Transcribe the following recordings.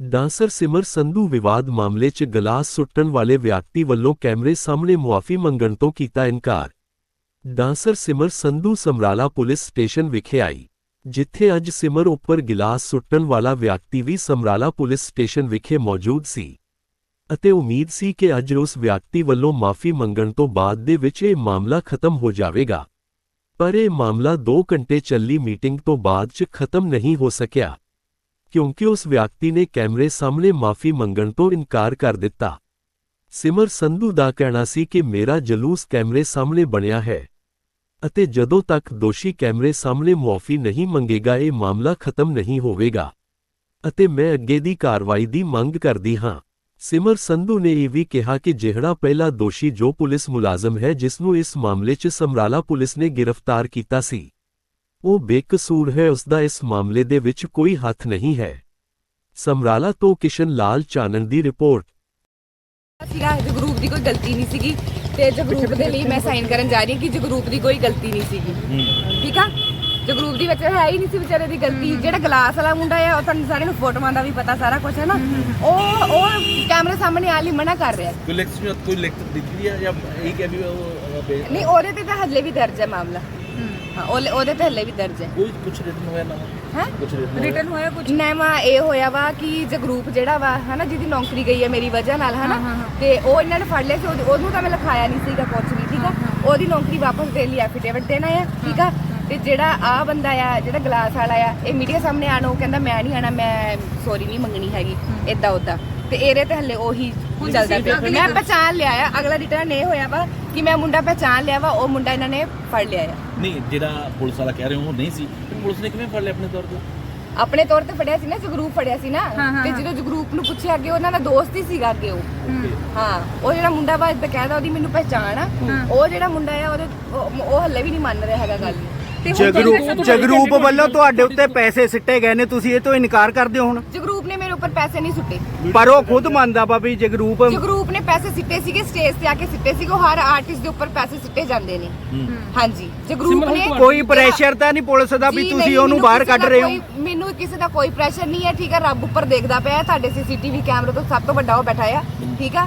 Dancer Simar Sandhu ਵਿਵਾਦ ਮਾਮਲੇ 'ਚ ਗਲਾਸ ਸੁੱਟਣ ਵਾਲੇ ਵਿਅਕਤੀ ਵੱਲੋਂ ਕੈਮਰੇ ਸਾਹਮਣੇ ਮੁਆਫੀ ਮੰਗਣ ਤੋਂ ਕੀਤਾ ਇਨਕਾਰ। Dancer Simar Sandhu Samrala police station ਵਿਖੇ ਆਈ, ਜਿੱਥੇ ਅੱਜ ਸਿਮਰ ਉੱਪਰ ਗਿਲਾਸ ਸੁੱਟਣ ਵਾਲਾ ਵਿਅਕਤੀ ਵੀ ਸਮਰਾਲਾ ਪੁਲਿਸ ਸਟੇਸ਼ਨ ਵਿਖੇ ਮੌਜੂਦ ਸੀ। ਅਤੇ ਉਮੀਦ ਸੀ ਕਿ ਅੱਜ ਉਸ ਵਿਅਕਤੀ ਵੱਲੋਂ ਮਾਫੀ ਮੰਗਣ ਤੋਂ ਬਾਅਦ ਦੇ ਵਿੱਚ ਇਹ ਮਾਮਲਾ ਖਤਮ ਹੋ ਜਾਵੇਗਾ। ਪਰ ਇਹ ਮਾਮਲਾ 2 ਘੰਟੇ ਚੱਲੀ ਮੀਟਿੰਗ ਤੋਂ ਬਾਅਦ 'ਚ ਖਤਮ ਨਹੀਂ ਹੋ ਸਕਿਆ। ਕਿਉਂਕਿ ਉਸ ਵਿਅਕਤੀ ਨੇ ਕੈਮਰੇ ਸਾਹਮਣੇ ਮਾਫੀ ਮੰਗਣ ਤੋਂ ਇਨਕਾਰ ਕਰ ਦਿੱਤਾ। ਸਿਮਰ ਸੰਧੂ ਦਾ ਕਹਿਣਾ ਸੀ ਕਿ ਮੇਰਾ ਜਲੂਸ ਕੈਮਰੇ ਸਾਹਮਣੇ ਬਣਿਆ ਹੈ ਅਤੇ ਜਦੋਂ ਤੱਕ ਦੋਸ਼ੀ ਕੈਮਰੇ ਸਾਹਮਣੇ ਮੁਆਫੀ ਨਹੀਂ ਮੰਗੇਗਾ, ਇਹ ਮਾਮਲਾ ਖਤਮ ਨਹੀਂ ਹੋਵੇਗਾ ਅਤੇ ਮੈਂ ਅੱਗੇ ਦੀ ਕਾਰਵਾਈ ਦੀ ਮੰਗ ਕਰਦੀ ਹਾਂ। ਸਿਮਰ ਸੰਧੂ ਨੇ ਇਹ ਵੀ ਕਿਹਾ ਕਿ ਜਿਹੜਾ ਪਹਿਲਾ ਦੋਸ਼ੀ ਜੋ ਪੁਲਿਸ ਮੁਲਾਜ਼ਮ ਹੈ, ਜਿਸ ਨੂੰ ਇਸ ਮਾਮਲੇ 'ਚ ਸਮਰਾਲਾ ਪੁਲਿਸ ਨੇ ਗ੍ਰਿਫਤਾਰ ਕੀਤਾ ਸੀ ਉਹ ਬੇਕਸੂਰ ਹੈ ਉਸ ਦਾ ਇਸ ਮਾਮਲੇ ਦੇ ਵਿੱਚ ਕੋਈ ਹੱਥ ਨਹੀਂ ਹੈ। ਸਮਰਾਲਾ ਤੋਂ ਕਿਸ਼ਨ ਲਾਲ ਚਾਨਣ ਦੀ ਰਿਪੋਰਟ। ਸੀਗਾ ਜਗਰੂਪ ਦੀ ਕੋਈ ਗਲਤੀ ਨਹੀਂ ਸੀਗੀ ਤੇ ਜਗਰੂਪ ਦੇ ਲਈ ਮੈਂ ਸਾਈਨ ਕਰਨ ਜਾ ਰਹੀ ਹਾਂ ਕਿ ਜਗਰੂਪ ਦੀ ਕੋਈ ਗਲਤੀ ਨਹੀਂ ਸੀਗੀ। ਠੀਕ ਆ? ਜਗਰੂਪ ਦੀ ਵਿੱਚ ਹੈ ਹੀ ਨਹੀਂ ਸੀ ਵਿਚਾਰੇ ਦੀ ਗਲਤੀ। ਜਿਹੜਾ ਗਲਾਸ ਵਾਲਾ ਮੁੰਡਾ ਆ ਉਹ ਤੁਹਾਨੂੰ ਸਾਰਿਆਂ ਨੂੰ ਫੋਟੋਆਂ ਦਾ ਵੀ ਪਤਾ ਸਾਰਾ ਕੁਝ ਹੈ ਨਾ। ਉਹ ਉਹ ਕੈਮਰੇ ਸਾਹਮਣੇ ਆ ਲਈ ਮਨਾ ਕਰ ਰਿਹਾ। ਕੋਈ ਲੈਕਚਰ ਦਿੱਤੀ ਹੈ ਜਾਂ ਇਹ ਕਿ ਅਭੀ ਉਹ ਨਹੀਂ ਉਹਦੇ ਤੇ ਤਾਂ ਹੱਲੇ ਵੀ ਦਰਜ ਹੈ ਮਾਮਲਾ। ਹਾਂ ਉਹ- ਉਹਦੇ ਤੇ ਹਲੇ ਵੀ ਦਰਜ ਹੈ। ਕੋਈ ਕੁਝ ਰਿਟਨ ਹੋਇਆ ਨਾ? ਹੈ? ਕੁਝ ਰਿਟਨ ਹੋਇਆ? ਰਿਟਰਨ ਹੋਇਆ ਕੁਝ ਨਾ ਮਾ ਇਹ ਹੋਇਆ ਵਾ ਕਿ ਜੇ ਗਰੁੱਪ ਜਿਹੜਾ ਵਾ ਹਨਾ ਜਿਹਦੀ ਨੌਕਰੀ ਗਈ ਹੈ ਮੇਰੀ ਵਜ੍ਹਾ ਨਾਲ ਹਨਾ ਹਾਂ, ਹਾਂ, ਹਾਂ। ਤੇ ਉਹ ਇਹਨਾਂ ਨੇ ਫੜ ਲਿਆ ਸੀ ਉਹਦੇ- ਉਹਨੂੰ ਤਾਂ ਮੈਂ ਲਿਖਾਇਆ ਨਹੀਂ ਸੀਗਾ ਕੁਝ ਵੀ ਠੀਕ ਆ? ਉਹਦੀ ਨੌਕਰੀ ਵਾਪਸ ਦੇਣ ਲਈ ਐਫੀਡੇਵਿਟ ਦੇਣਾ ਆ ਠੀਕ ਆ? ਤੇ ਜਿਹੜਾ ਆ ਬੰਦਾ ਆ ਜਿਹੜਾ ਗਲਾਸ ਵਾਲਾ ਆ ਇਹ ਮੀਡੀਆ ਸਾਹਮਣੇ ਆਣ ਉਹ ਕਹਿੰਦਾ ਮੈਂ ਨਹੀਂ ਆਣਾ ਮੈਂ ਸੌਰੀ ਨਹੀਂ ਮੰਗਣੀ ਹੈਗੀ ਇਦਾਂ ਉਦਾਂ ਤੇ ਇਹਦੇ ਤੇ ਹਲੇ ਉਹੀ ਚੱਲਦਾ ਪਿਆ। ਮੈਂ ਪਛਾਣ ਲਿਆ ਆ ਅਗਲਾ ਰਿਟਰਨ ਇਹ ਹੋਇਆ ਵਾ ਕਿ ਮੈਂ ਮੁੰਡਾ ਪਹਿਚਾਨ ਲਿਆ ਵਾ ਉਹ ਮੁੰਡਾ ਇਹਨਾਂ ਨੇ ਫੜ ਲਿਆ ਆ। ਨਹੀਂ ਜਿਹੜਾ ਪੁਲਿਸ ਵਾਲਾ ਕਹਿ ਰਹੇ ਹੋ ਉਹ ਨਹੀਂ ਸੀ। ਪੁਲਿਸ ਨੇ ਕਿਵੇਂ ਫੜ ਲਿਆ ਆਪਣੇ ਤੌਰ ਤੇ? ਆਪਣੇ ਤੌਰ ਤੇ ਫੜਿਆ ਸੀ ਨਾ ਜਗਰੂਪ ਫੜਿਆ ਸੀ ਨਾ। ਤੇ ਜਦੋਂ ਜਗਰੂਪ ਨੂੰ ਪੁੱਛਿਆ ਅੱਗੇ ਉਹਨਾਂ ਦਾ ਦੋਸਤ ਹੀ ਸੀਗਾ ਅੱਗੇ ਉਹ। ਹਾਂ। ਉਹ ਜਿਹੜਾ ਮੁੰਡਾ ਵਾ ਬਕਾਇਦਾ ਉਹਦੀ ਮੈਨੂੰ ਪਹਿਚਾਣ ਆ। ਉਹ ਜਿਹੜਾ ਮੁੰਡਾ ਆ ਉਹਦੇ ਉਹ ਉਹ ਹੱਲੇ ਵੀ ਨਹੀਂ ਮੰਨ ਰਿਹਾ ਹੈਗਾ ਗੱਲ ਤੇ ਹੁਣ ਜਗਰੂਪ ਜਗਰੂਪ ਵੱਲੋਂ ਤੁਹਾਡੇ ਉੱਤੇ ਪੈਸੇ ਸਿੱਟੇ ਗਏ ਨੇ ਤੁਸੀਂ ਇਹ ਤੋਂ ਇਨਕਾਰ ਕਰਦੇ ਹੋ ਹੁਣ? ਜਗਰੂਪ ਨੇ ਉੱਪਰ ਪੈਸੇ ਨਹੀਂ ਸੁੱਟੇ। ਪਰ ਉਹ ਖੁਦ ਮੰਨਦਾ ਵਾ ਵੀ ਜਗਰੂਪ ਜਗਰੂਪ ਨੇ ਪੈਸੇ ਸਿੱਟੇ ਸੀਗੇ ਸਟੇਜ ਤੇ ਆ ਕੇ ਸਿੱਟੇ ਸੀਗੇ ਉਹ ਹਰ ਆਰਟਿਸਟ ਦੇ ਉੱਪਰ ਪੈਸੇ ਸਿੱਟੇ ਜਾਂਦੇ ਨੇ। ਹਾਂਜੀ। ਜਗਰੂਪ ਨੇ ਕੋਈ ਪ੍ਰੈਸ਼ਰ ਤਾਂ ਨਹੀਂ ਪੁਲਿਸ ਦਾ ਵੀ ਤੁਸੀਂ ਉਹਨੂੰ ਬਾਹਰ ਕੱਢ ਰਹੇ ਹੋ? ਮੈਨੂੰ ਕਿਸੇ ਦਾ ਕੋਈ ਪ੍ਰੈਸ਼ਰ ਨਹੀਂ ਹੈ ਠੀਕ ਹੈ ਰੱਬ ਉੱਪਰ ਦੇਖਦਾ ਪਿਆ ਹੈ, ਤੁਹਾਡੇ ਸੀਸੀਟੀਵੀ ਕੈਮਰੇ ਤੋਂ ਸਭ ਤੋਂ ਵੱਡਾ ਉਹ ਬੈਠਾ ਆ ਠੀਕ ਆ?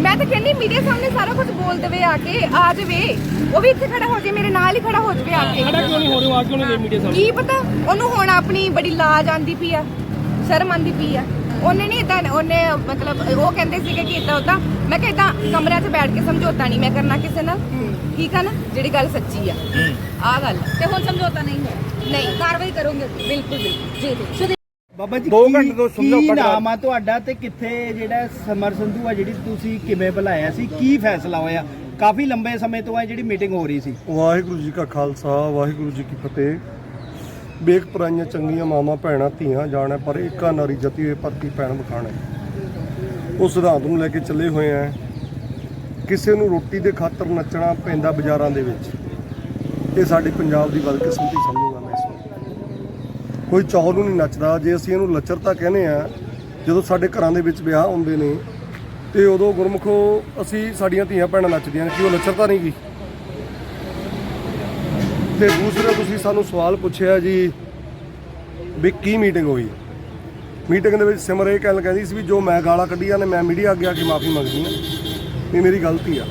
ਮੈਂ ਤਾਂ ਕਹਿੰਦੀ ਮੀਡੀਆ ਸਾਹਮਣੇ ਸਾਰਾ ਕੁਝ ਬੋਲ ਦੇਵੇ ਆ ਕੇ ਆ ਜਾਵੇ। ਉਹ ਵੀ ਇੱਥੇ ਖੜਾ ਹੋ ਜਾਵੇ ਮੇਰੇ ਨਾਲ ਹੀ ਖੜਾ ਹੋ ਜਾਵੇ ਆ ਕੇ। ਕਿਉਂ ਨਹੀਂ ਹੋ ਰਹੇ ਆ ਕਿਉਂ ਨਹੀਂ ਮੀਡੀਆ ਸਾਹਮਣੇ? ਕੀ ਪਤਾ? ਉਹਨੂੰ ਹੁਣ ਆਪਣੀ ਬੜੀ ਲਾਜ ਆਂਦੀ ਪਈ ਆ ਸ਼ਰਮ ਆਂਦੀ ਪਈ ਆ। ਉਹਨੇ ਨਹੀਂ ਇਦਾਂ ਉਹਨੇ ਮਤਲਬ ਉਹ ਕਹਿੰਦੇ ਸੀਗੇ ਕਿ ਇਦਾਂ ਉਦਾਂ ਮੈਂ ਕਿਹਾ ਇਦਾਂ ਕਮਰਿਆਂ 'ਚ ਬੈਠ ਕੇ ਸਮਝੌਤਾ ਨਹੀਂ ਮੈਂ ਕਰਨਾ ਕਿਸੇ ਨਾਲ। ਠੀਕ ਆ ਨਾ? ਜਿਹੜੀ ਗੱਲ ਸੱਚੀ ਆ। ਆ ਗੱਲ ਤੇ ਹੁਣ ਸਮਝੌਤਾ ਨਹੀਂ ਹੈ ਨਹੀਂ ਕਾਰਵਾਈ ਕਰੋਗੇ? ਬਿਲਕੁਲ ਬਿਲਕੁਲ। ਜੀ ਜੀ। ਬਾਬਾ ਜੀ ਦੋ ਕੀ- ਘੰਟੇ ਤੋਂ ਸਮਝੋ ਕੀ ਕੱਢ ਰਿਹਾ। ਨਾਮ ਆ ਤੁਹਾਡਾ ਤੇ ਕਿੱਥੇ ਜਿਹੜਾ ਸਮਰ ਸੰਧੂ ਆ ਜਿਹੜੀ ਤੁਸੀਂ ਕਿਵੇਂ ਬੁਲਾਇਆ ਸੀ ਕੀ ਫੈਸਲਾ ਹੋਇਆ? ਕਾਫੀ ਲੰਬੇ ਸਮੇਂ ਤੋਂ ਆ ਜਿਹੜੀ ਮੀਟਿੰਗ ਹੋ ਰਹੀ ਸੀ। ਵਾਹਿਗੁਰੂ ਜੀ ਕਾ ਖਾਲਸਾ ਵਾਹਿਗੁਰੂ ਜੀ ਕੀ ਫਤਿਹ। ਪਰਾਈਆਂ ਚੰਗੀਆਂ ਮਾਵਾਂ ਭੈਣਾਂ ਧੀਆਂ ਜਾਣਾ ਪਰ ਏਕਾ ਨਾਰੀ ਜਤੀ ਹੋਏ ਪਰਤੀ ਪੈਣ ਬਖਾਣਾ ਉਸ ਸਿਧਾਂਤ ਨੂੰ ਲੈ ਕੇ ਚੱਲੇ ਹੋਏ ਆ। ਕਿਸੇ ਨੂੰ ਰੋਟੀ ਦੇ ਖਾਤਰ ਨੱਚਣਾ ਪੈਂਦਾ ਬਾਜ਼ਾਰਾਂ ਦੇ ਵਿੱਚ। ਇਹ ਸਾਡੇ ਪੰਜਾਬ ਦੀ ਬਦਕਿਸਮਤੀ ਸਮਝੂਗਾ। ਕੋਈ ਚੌਲ ਨੂੰ ਨਹੀਂ ਨੱਚਦਾ। ਜੇ ਅਸੀਂ ਇਹਨੂੰ ਲੱਚਰਤਾ ਕਹਿੰਦੇ ਆ, ਜਦੋਂ ਸਾਡੇ ਘਰਾਂ ਦੇ ਵਿੱਚ ਵਿਆਹ ਹੁੰਦੇ ਨੇ, ਤੇ ਉਦੋਂ ਗੁਰਮੁਖੋ ਅਸੀਂ ਸਾਡੀਆਂ ਧੀਆਂ ਭੈਣਾਂ ਨੱਚਦੀਆਂ ਨੇ, ਕੀ ਉਹ ਲੱਚਰਤਾ ਨਹੀਂ ਗੀ ਤੇ ਦੂਸਰਾ ਤੁਸੀਂ ਸਾਨੂੰ ਸਵਾਲ ਪੁੱਛਿਆ ਜੀ ਵੀ ਕੀ ਮੀਟਿੰਗ ਹੋਈ? ਮੀਟਿੰਗ ਦੇ ਵਿੱਚ ਸਿਮਰ ਇਹ ਕਹਿਣ ਕਹਿੰਦੀ ਸੀ ਵੀ ਜੋ ਮੈਂ ਗਾਲਾਂ ਕੱਢੀਆਂ ਨੇ, ਮੈਂ ਮੀਡੀਆ ਅੱਗੇ ਆ ਕੇ ਮਾਫੀ ਮੰਗਦੀ ਹਾਂ ਇਹ ਮੇਰੀ ਗਲਤੀ ਆ।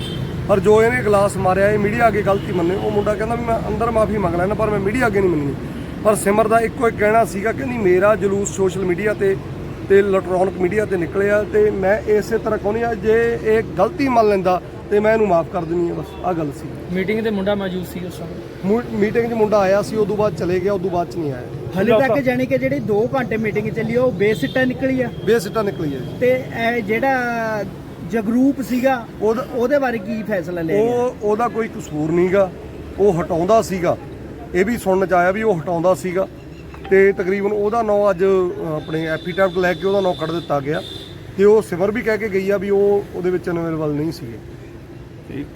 ਪਰ ਜੋ ਇਹਨੇ ਗਲਾਸ ਮਾਰਿਆ, ਇਹ ਮੀਡੀਆ ਅੱਗੇ ਗਲਤੀ ਮੰਨੇ। ਉਹ ਮੁੰਡਾ ਕਹਿੰਦਾ ਵੀ ਮੈਂ ਅੰਦਰ ਮਾਫੀ ਮੰਗ ਲੈਣਾ ਪਰ ਮੈਂ ਮੀਡੀਆ ਅੱਗੇ ਨਹੀਂ ਮੰਨਣੀ। ਪਰ ਸਿਮਰ ਦਾ ਇੱਕੋ ਇੱਕ ਕਹਿਣਾ ਸੀਗਾ ਕਹਿੰਦੀ ਮੇਰਾ ਜਲੂਸ ਸੋਸ਼ਲ ਮੀਡੀਆ ਤੇ ਤੇ ਇਲੈਕਟ੍ਰੋਨਿਕ ਮੀਡੀਆ ਤੇ ਨਿਕਲਿਆ ਤੇ ਮੈਂ ਇਸੇ ਤਰ੍ਹਾਂ ਕਹਿੰਦੀ ਆ ਜੇ ਇਹ ਗਲਤੀ ਮੰਨ ਲੈਂਦਾ ਤੇ ਮੈਂ ਇਹਨੂੰ ਮਾਫ ਕਰ ਦਿੰਨੀ ਆ ਬਸ ਆ ਗੱਲ ਸੀ। ਮੀਟਿੰਗ ਤੇ ਮੁੰਡਾ ਮੌਜੂਦ ਸੀ ਉਸ ਸਮੇਂ? ਮੀਟਿੰਗ 'ਚ ਮੁੰਡਾ ਆਇਆ ਸੀ ਉਦੋਂ ਬਾਅਦ ਚਲੇ ਗਿਆ ਉਦੋਂ ਬਾਅਦ 'ਚ ਨਹੀਂ ਆਇਆ। ਹਲੇ ਤੱਕ ਜਾਣੀ ਕਿ ਜਿਹੜੀ 2 ਘੰਟੇ ਮੀਟਿੰਗ ਚੱਲੀ ਉਹ ਬੇਸਿੱਟਾ ਨਿਕਲੀ ਆ। ਬੇਸਿੱਟਾ ਨਿਕਲੀ ਜੀ। ਤੇ ਇਹ ਜਿਹੜਾ ਜਗਰੂਪ ਸੀਗਾ ਉਹਦਾ- ਉਹਦੇ ਬਾਰੇ ਕੀ ਫੈਸਲਾ ਲਿਆ ਉਹ ਉਹਦਾ ਕੋਈ ਕਸੂਰ ਨਹੀਂਗਾ ਉਹ ਹਟਾਉਂਦਾ ਸੀਗਾ। ਇਹ ਵੀ ਸੁਣਨ ਚ ਆਇਆ ਵੀ ਉਹ ਹਟਾਉਂਦਾ ਸੀਗਾ ਤੇ ਤਕਰੀਬਨ ਉਹਦਾ ਨਾਂ ਅੱਜ ਆਪਣੇ ਐਫੀਟੈਪਟ ਲੈ ਕੇ ਉਹਦਾ ਨਾਂ ਕੱਢ ਦਿੱਤਾ ਗਿਆ ਤੇ ਉਹ ਸਿਮਰ ਵੀ ਕਹਿ ਕੇ ਗਈ ਆ ਵੀ ਉਹ ਉਹਦੇ ਵਿੱਚ ਅਨਵੇਲੇਬਲ ਨਹੀਂ ਸੀਗੇ। ਠੀਕ